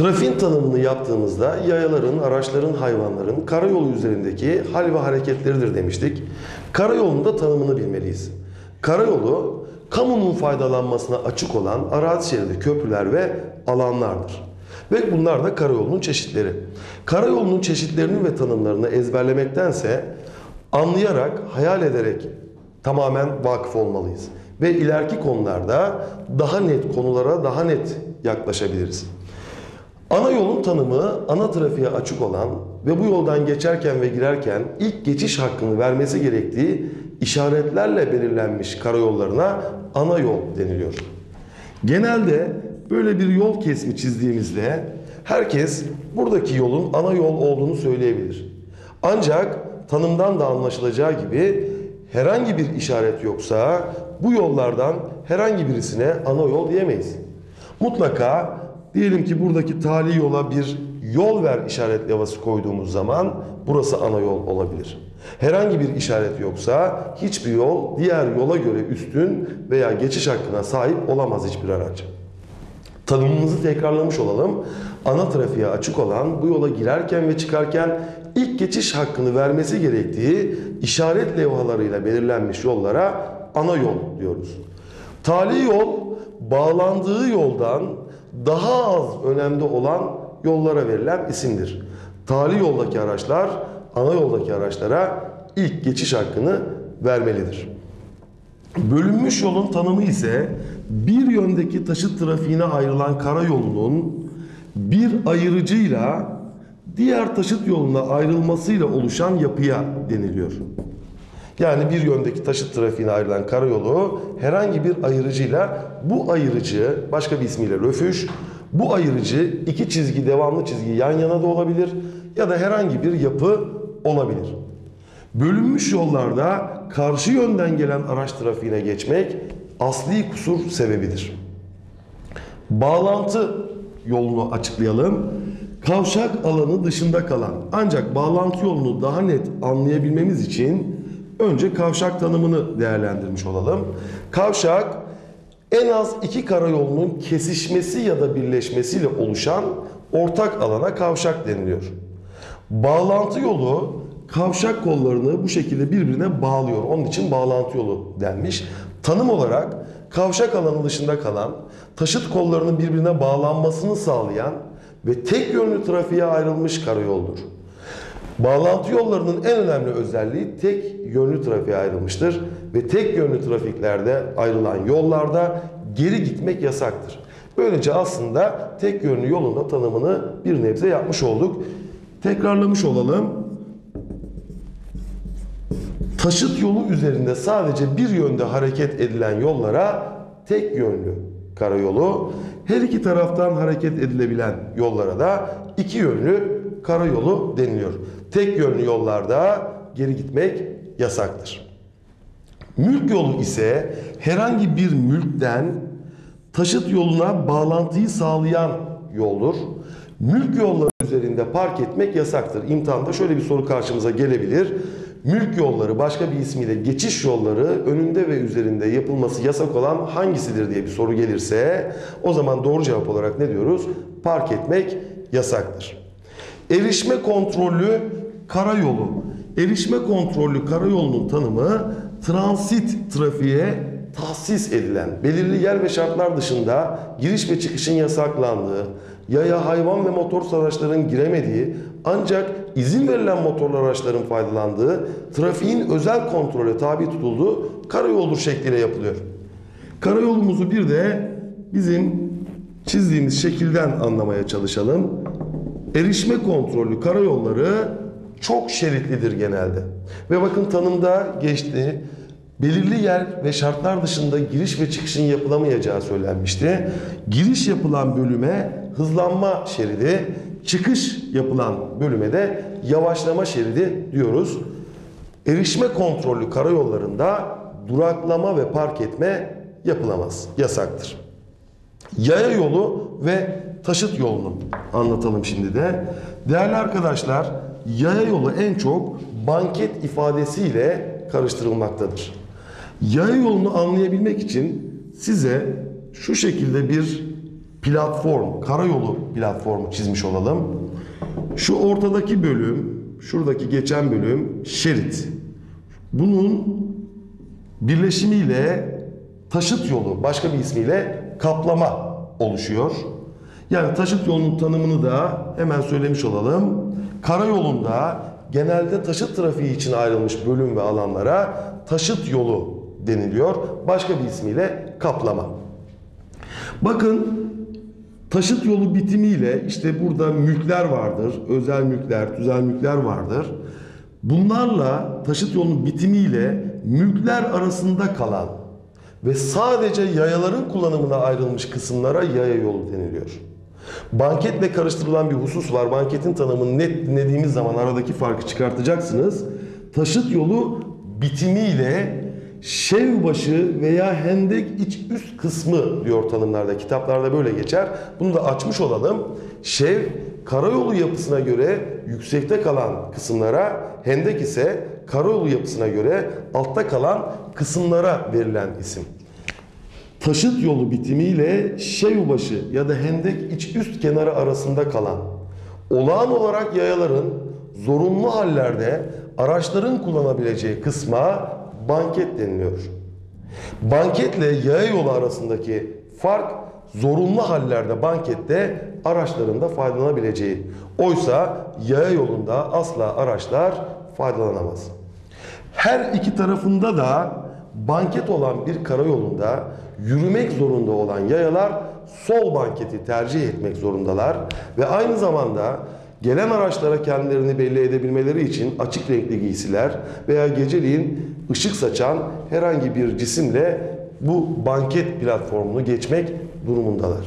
Trafiğin tanımını yaptığımızda yayaların, araçların, hayvanların karayolu üzerindeki hal ve hareketleridir demiştik. Karayolunun da tanımını bilmeliyiz. Karayolu, kamunun faydalanmasına açık olan arazi şeridi, köprüler ve alanlardır. Ve bunlar da karayolunun çeşitleri. Karayolunun çeşitlerini ve tanımlarını ezberlemektense anlayarak, hayal ederek tamamen vakıf olmalıyız. Ve ileriki konularda daha net konulara daha net yaklaşabiliriz. Ana yolun tanımı ana trafiğe açık olan ve bu yoldan geçerken ve girerken ilk geçiş hakkını vermesi gerektiği işaretlerle belirlenmiş karayollarına ana yol deniliyor. Genelde böyle bir yol kesimi çizdiğimizde herkes buradaki yolun ana yol olduğunu söyleyebilir. Ancak tanımdan da anlaşılacağı gibi herhangi bir işaret yoksa bu yollardan herhangi birisine ana yol diyemeyiz. Mutlaka diyelim ki buradaki tali yola bir yol ver işaret levhası koyduğumuz zaman burası ana yol olabilir. Herhangi bir işaret yoksa hiçbir yol diğer yola göre üstün veya geçiş hakkına sahip olamaz hiçbir araç. Tanımımızı tekrarlamış olalım. Ana trafiğe açık olan bu yola girerken ve çıkarken ilk geçiş hakkını vermesi gerektiği işaret levhalarıyla belirlenmiş yollara ana yol diyoruz. Tali yol bağlandığı yoldan daha az önemli olan yollara verilen isimdir. Tali yoldaki araçlar ana yoldaki araçlara ilk geçiş hakkını vermelidir. Bölünmüş yolun tanımı ise bir yöndeki taşıt trafiğine ayrılan karayolunun bir ayırıcıyla diğer taşıt yoluna ayrılmasıyla oluşan yapıya deniliyor. Yani bir yöndeki taşıt trafiğine ayrılan karayolu herhangi bir ayırıcıyla bu ayırıcı başka bir ismiyle röfüş bu ayırıcı iki çizgi devamlı çizgi yan yana da olabilir ya da herhangi bir yapı olabilir. Bölünmüş yollarda karşı yönden gelen araç trafiğine geçmek asli kusur sebebidir. Bağlantı yolunu açıklayalım. Kavşak alanı dışında kalan ancak bağlantı yolunu daha net anlayabilmemiz için önce kavşak tanımını değerlendirmiş olalım. Kavşak en az iki karayolunun kesişmesi ya da birleşmesiyle oluşan ortak alana kavşak deniliyor. Bağlantı yolu kavşak kollarını bu şekilde birbirine bağlıyor. Onun için bağlantı yolu denmiş. Tanım olarak kavşak alanı dışında kalan, taşıt kollarının birbirine bağlanmasını sağlayan ve tek yönlü trafiğe ayrılmış karayoldur. Bağlantı yollarının en önemli özelliği tek yönlü trafiğe ayrılmıştır ve tek yönlü trafiklerde ayrılan yollarda geri gitmek yasaktır. Böylece aslında tek yönlü yolun da tanımını bir nebze yapmış olduk. Tekrarlamış olalım. Taşıt yolu üzerinde sadece bir yönde hareket edilen yollara tek yönlü karayolu, her iki taraftan hareket edilebilen yollara da iki yönlü karayolu deniliyor. Tek yönlü yollarda geri gitmek yasaktır. Mülk yolu ise herhangi bir mülkten taşıt yoluna bağlantıyı sağlayan yoldur. Mülk yolları üzerinde park etmek yasaktır. İmtihanda şöyle bir soru karşımıza gelebilir. Mülk yolları başka bir ismiyle geçiş yolları önünde ve üzerinde yapılması yasak olan hangisidir diye bir soru gelirse o zaman doğru cevap olarak ne diyoruz? Park etmek yasaktır. Erişme kontrollü karayolu. Erişme kontrollü karayolunun tanımı transit trafiğe tahsis edilen, belirli yer ve şartlar dışında giriş ve çıkışın yasaklandığı, yaya, hayvan ve motor araçların giremediği ancak izin verilen motorlu araçların faydalandığı, trafiğin özel kontrole tabi tutulduğu karayoldur şekliyle yapılıyor. Karayolumuzu bir de bizim çizdiğimiz şekilden anlamaya çalışalım. Erişme kontrollü karayolları çok şeritlidir genelde. Ve bakın tanımda geçti. Belirli yer ve şartlar dışında giriş ve çıkışın yapılamayacağı söylenmişti. Giriş yapılan bölüme hızlanma şeridi, çıkış yapılan bölüme de yavaşlama şeridi diyoruz. Erişme kontrollü karayollarında duraklama ve park etme yapılamaz, yasaktır. Yaya yolu ve taşıt yolunu anlatalım şimdi de. Değerli arkadaşlar, yaya yolu en çok banket ifadesiyle karıştırılmaktadır. Yaya yolunu anlayabilmek için size şu şekilde bir platform, karayolu platformu çizmiş olalım. Şu ortadaki bölüm, şuradaki geçen bölüm şerit. Bunun birleşimiyle taşıt yolu, başka bir ismiyle kaplama oluşuyor. Yani taşıt yolunun tanımını da hemen söylemiş olalım. Karayolunda genelde taşıt trafiği için ayrılmış bölüm ve alanlara taşıt yolu deniliyor. Başka bir ismiyle kaplama. Bakın taşıt yolu bitimiyle işte burada mülkler vardır. Özel mülkler, tüzel mülkler vardır. Bunlarla taşıt yolunun bitimiyle mülkler arasında kalan ve sadece yayaların kullanımına ayrılmış kısımlara yaya yolu deniliyor. Banketle karıştırılan bir husus var. Banketin tanımını net dinlediğimiz zaman aradaki farkı çıkartacaksınız. Taşıt yolu bitimiyle şevbaşı veya hendek iç üst kısmı diyor tanımlarda. Kitaplarda böyle geçer. Bunu da açmış olalım. Şev karayolu yapısına göre yüksekte kalan kısımlara, hendek ise karayolu yapısına göre altta kalan kısımlara verilen isim. Taşıt yolu bitimiyle Şevbaşı ya da Hendek iç üst kenarı arasında kalan olağan olarak yayaların zorunlu hallerde araçların kullanabileceği kısma banket deniliyor. Banketle yaya yolu arasındaki fark zorunlu hallerde bankette araçların da faydalanabileceği. Oysa yaya yolunda asla araçlar faydalanamaz. Her iki tarafında da banket olan bir karayolunda yürümek zorunda olan yayalar sol banketi tercih etmek zorundalar ve aynı zamanda gelen araçlara kendilerini belli edebilmeleri için açık renkli giysiler veya geceliğin ışık saçan herhangi bir cisimle bu banket platformunu geçmek durumundalar.